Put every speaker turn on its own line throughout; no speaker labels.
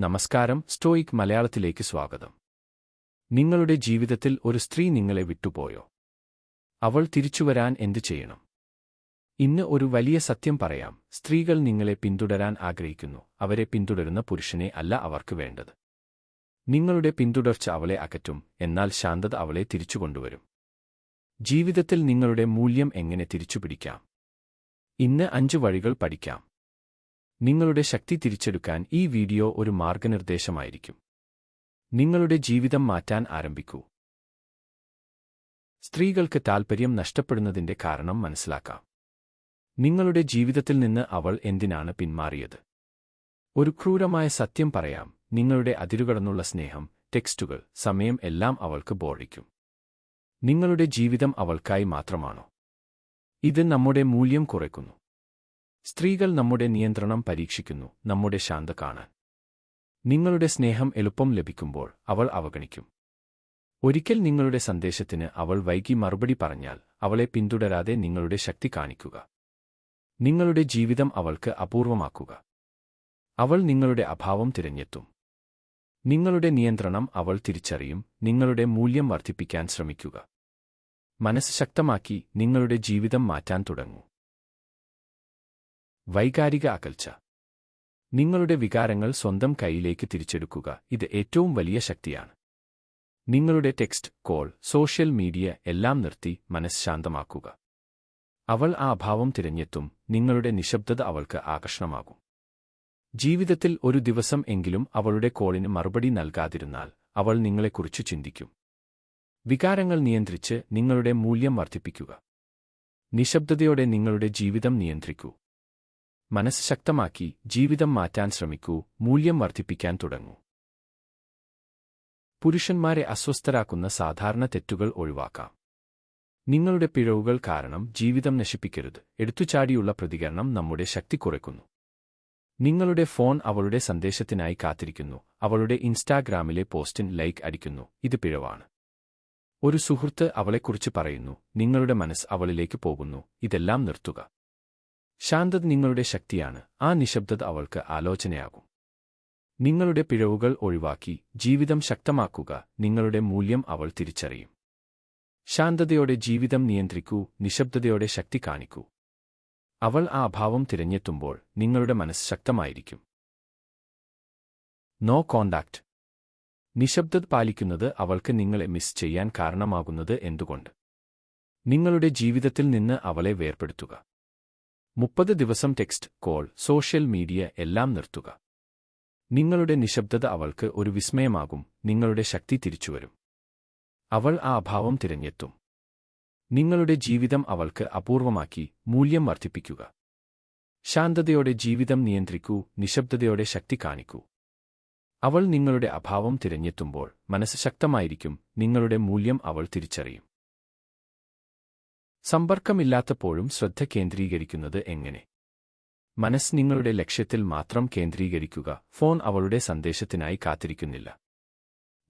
നമസ്കാരം സ്റ്റോയിക് മലയാളത്തിലേക്ക് സ്വാഗതം. നിങ്ങളുടെ ജീവിതത്തിൽ ഒരു സ്ത്രീ നിങ്ങളെ വിട്ടുപോയോ? അവൾ തിരിച്ചുവരാൻ എന്തു ചെയ്യണം? ഇന്ന് ഒരു വലിയ സത്യം പറയാം സ്ത്രീകൾ നിങ്ങളെ പിന്തുടരാൻ ആഗ്രഹിക്കുന്നു അവരെ പിന്തുടരുന്ന പുരുഷനെ അല്ല അവർക്ക് വേണ്ടത്. നിങ്ങളുടെ പിന്തുടർച്ച അവളെ അകറ്റും എന്നാൽ ശാന്തത അവളെ തിരിച്ചുകൊണ്ടുവരും ജീവിതത്തിൽ നിങ്ങളുടെ മൂല്യം എങ്ങനെ തിരിച്ചുപിടിക്കാം? ഇന്ന് അഞ്ച് വഴികൾ പഠിക്കാം. നിങ്ങളുടെ ശക്തി തിരിച്ചെടുക്കാൻ ഈ വീഡിയോ ഒരു മാർഗനിർദ്ദേശമായിരിക്കും. നിങ്ങളുടെ ജീവിതം മാറ്റാൻ ആരംഭിക്കൂ. സ്ത്രീകൾക്ക് താൽപ്പര്യം നഷ്ടപ്പെടുന്നതിന്റെ കാരണം മനസ്സിലാക്കാം. നിങ്ങളുടെ ജീവിതത്തിൽ നിന്ന് അവൾ എന്തിനാണ് പിന്മാറിയത്? ഒരു ക്രൂരമായ സത്യം പറയാം നിങ്ങളുടെ അതിരുകടന്നുള്ള സ്നേഹം ടെക്സ്റ്റുകൾ സമയം എല്ലാം അവൾക്ക് ബോഴിക്കും നിങ്ങളുടെ ജീവിതം അവൾക്കായി മാത്രമാണോ? ഇത് നമ്മുടെ മൂല്യം കുറയ്ക്കുന്നു. സ്ത്രീകൾ നമ്മുടെ നിയന്ത്രണം പരീക്ഷിക്കുന്നു നമ്മുടെ ശാന്ത കാണാൻ നിങ്ങളുടെ സ്നേഹം എളുപ്പം ലഭിക്കുമ്പോൾ അവൾ അവഗണിക്കും. ഒരിക്കൽ നിങ്ങളുടെ സന്ദേശത്തിന് അവൾ വൈകി മറുപടി പറഞ്ഞാൽ അവളെ പിന്തുടരാതെ നിങ്ങളുടെ ശക്തി കാണിക്കുക. നിങ്ങളുടെ ജീവിതം അവൾക്ക് അപൂർവമാക്കുക. അവൾ നിങ്ങളുടെ അഭാവം തിരഞ്ഞെത്തും. നിങ്ങളുടെ നിയന്ത്രണം അവൾ തിരിച്ചറിയും നിങ്ങളുടെ മൂല്യം വർദ്ധിപ്പിക്കാൻ ശ്രമിക്കുക. മനസ്സ് ശക്തമാക്കി നിങ്ങളുടെ ജീവിതം മാറ്റാൻ തുടങ്ങൂ. വൈകാരിക അകൽച്ച. നിങ്ങളുടെ വികാരങ്ങൾ സ്വന്തം കൈയിലേക്ക് തിരിച്ചെടുക്കുക ഇത് ഏറ്റവും വലിയ ശക്തിയാണ്. നിങ്ങളുടെ ടെക്സ്റ്റ് കോൾ സോഷ്യൽ മീഡിയ എല്ലാം നിർത്തി മനസ്സ് ശാന്തമാക്കുക. അവൾ ആ അഭാവം തിരഞ്ഞെത്തും നിങ്ങളുടെ നിശബ്ദത അവൾക്ക് ആകർഷണമാകും. ജീവിതത്തിൽ ഒരു ദിവസം എങ്കിലും അവളുടെ കോളിന് മറുപടി നൽകാതിരുന്നാൽ അവൾ നിങ്ങളെക്കുറിച്ച് ചിന്തിക്കും. വികാരങ്ങൾ നിയന്ത്രിച്ച് നിങ്ങളുടെ മൂല്യം വർദ്ധിപ്പിക്കുക. നിശബ്ദതയോടെ നിങ്ങളുടെ ജീവിതം നിയന്ത്രിക്കൂ. മനസ്സ് ശക്തമാക്കി ജീവിതം മാറ്റാൻ ശ്രമിക്കൂ മൂല്യം വർദ്ധിപ്പിക്കാൻ തുടങ്ങൂ. പുരുഷന്മാരെ അസ്വസ്ഥരാക്കുന്ന സാധാരണ തെറ്റുകൾ ഒഴിവാക്കാം. നിങ്ങളുടെ പിഴവുകൾ കാരണം ജീവിതം നശിപ്പിക്കരുത് എടുത്തുചാടിയുള്ള പ്രതികരണം നമ്മുടെ ശക്തി കുറയ്ക്കുന്നു. നിങ്ങളുടെ ഫോൺ അവളുടെ സന്ദേശത്തിനായി കാത്തിരിക്കുന്നു അവളുടെ ഇൻസ്റ്റാഗ്രാമിലെ പോസ്റ്റിൻ ലൈക്ക് അടിക്കുന്നു ഇത് പിഴവാണ്. ഒരു സുഹൃത്ത് അവളെക്കുറിച്ച് പറയുന്നു നിങ്ങളുടെ മനസ്സ് അവളിലേക്ക് പോകുന്നു ഇതെല്ലാം നിർത്തുക. ശാന്തത നിങ്ങളുടെ ശക്തിയാണ്. ആ നിശബ്ദത അവൾക്ക് ആലോചനയാകും. നിങ്ങളുടെ പിഴവുകൾ ഒഴിവാക്കി ജീവിതം ശക്തമാക്കുക. നിങ്ങളുടെ മൂല്യം അവൾ തിരിച്ചറിയും. ശാന്തതയോടെ ജീവിതം നിയന്ത്രിക്കൂ. നിശബ്ദതയോടെ ശക്തി കാണിക്കൂ. അവൾ ആ അഭാവം തിരഞ്ഞെത്തുമ്പോൾ നിങ്ങളുടെ മനസ്സ് ശക്തമായിരിക്കും. നോ കോണ്ടാക്ട് നിശബ്ദത പാലിക്കുന്നത് അവൾക്ക് നിങ്ങളെ മിസ് ചെയ്യാൻ കാരണമാകുന്നത് എന്തുകൊണ്ട്? നിങ്ങളുടെ ജീവിതത്തിൽ നിന്ന് അവളെ വേർപെടുത്തുക മുപ്പത് ദിവസം ടെക്സ്റ്റ് കോൾ സോഷ്യൽ മീഡിയ എല്ലാം നിർത്തുക. നിങ്ങളുടെ നിശബ്ദത അവൾക്ക് ഒരു വിസ്മയമാകും നിങ്ങളുടെ ശക്തി തിരിച്ചുവരും. അവൾ ആ അഭാവം തിരഞ്ഞെത്തും. നിങ്ങളുടെ ജീവിതം അവൾക്ക് അപൂർവമാക്കി മൂല്യം വർദ്ധിപ്പിക്കുക. ശാന്തതയോടെ ജീവിതം നിയന്ത്രിക്കൂ നിശബ്ദതയോടെ ശക്തി കാണിക്കൂ. അവൾ നിങ്ങളുടെ അഭാവം തിരഞ്ഞെത്തുമ്പോൾ മനസ്സ് ശക്തമായിരിക്കും നിങ്ങളുടെ മൂല്യം അവൾ തിരിച്ചറിയും. സമ്പർക്കമില്ലാത്തപ്പോഴും ശ്രദ്ധ കേന്ദ്രീകരിക്കുന്നത് എങ്ങനെ? മനസ്സ് നിങ്ങളുടെ ലക്ഷ്യത്തിൽ മാത്രം കേന്ദ്രീകരിക്കുക ഫോൺ അവളുടെ സന്ദേശത്തിനായി കാത്തിരിക്കുന്നില്ല.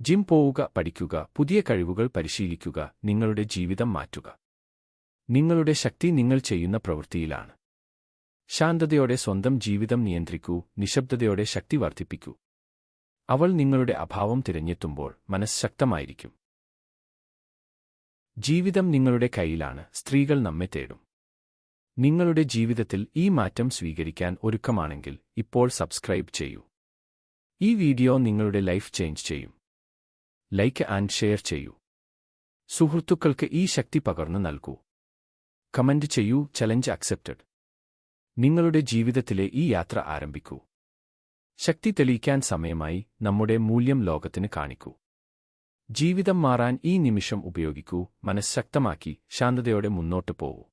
ജിം പോവുക പഠിക്കുക പുതിയ കഴിവുകൾ പരിശീലിക്കുക നിങ്ങളുടെ ജീവിതം മാറ്റുക. നിങ്ങളുടെ ശക്തി നിങ്ങൾ ചെയ്യുന്ന പ്രവൃത്തിയിലാണ്. ശാന്തതയോടെ സ്വന്തം ജീവിതം നിയന്ത്രിക്കൂ നിശബ്ദതയോടെ ശക്തി വർദ്ധിപ്പിക്കൂ. അവൾ നിങ്ങളുടെ അഭാവം തിരഞ്ഞെത്തുമ്പോൾ മനസ്സ് ശക്തമായിരിക്കും. ജീവിതം നിങ്ങളുടെ കയ്യിലാണ് സ്ത്രീകൾ നമ്മെ തേടും. നിങ്ങളുടെ ജീവിതത്തിൽ ഈ മാറ്റം സ്വീകരിക്കാൻ ഒരുക്കമാണെങ്കിൽ ഇപ്പോൾ സബ്സ്ക്രൈബ് ചെയ്യൂ. ഈ വീഡിയോ നിങ്ങളുടെ ലൈഫ് ചേഞ്ച് ചെയ്യും. ലൈക്ക് ആൻഡ് ഷെയർ ചെയ്യൂ. സുഹൃത്തുക്കൾക്ക് ഈ ശക്തി പകർന്നു നൽകൂ. കമന്റ് ചെയ്യൂ ചലഞ്ച് അക്സെപ്റ്റഡ് നിങ്ങളുടെ ജീവിതത്തിലെ ഈ യാത്ര ആരംഭിക്കൂ. ശക്തി തെളിയിക്കാൻ സമയമായി നമ്മുടെ മൂല്യം ലോകത്തിന് കാണിക്കൂ. ജീവിതം മാറാൻ ഈ നിമിഷം ഉപയോഗിക്കൂ. മനഃശക്തമാക്കി ശാന്തതയോടെ മുന്നോട്ട് പോകൂ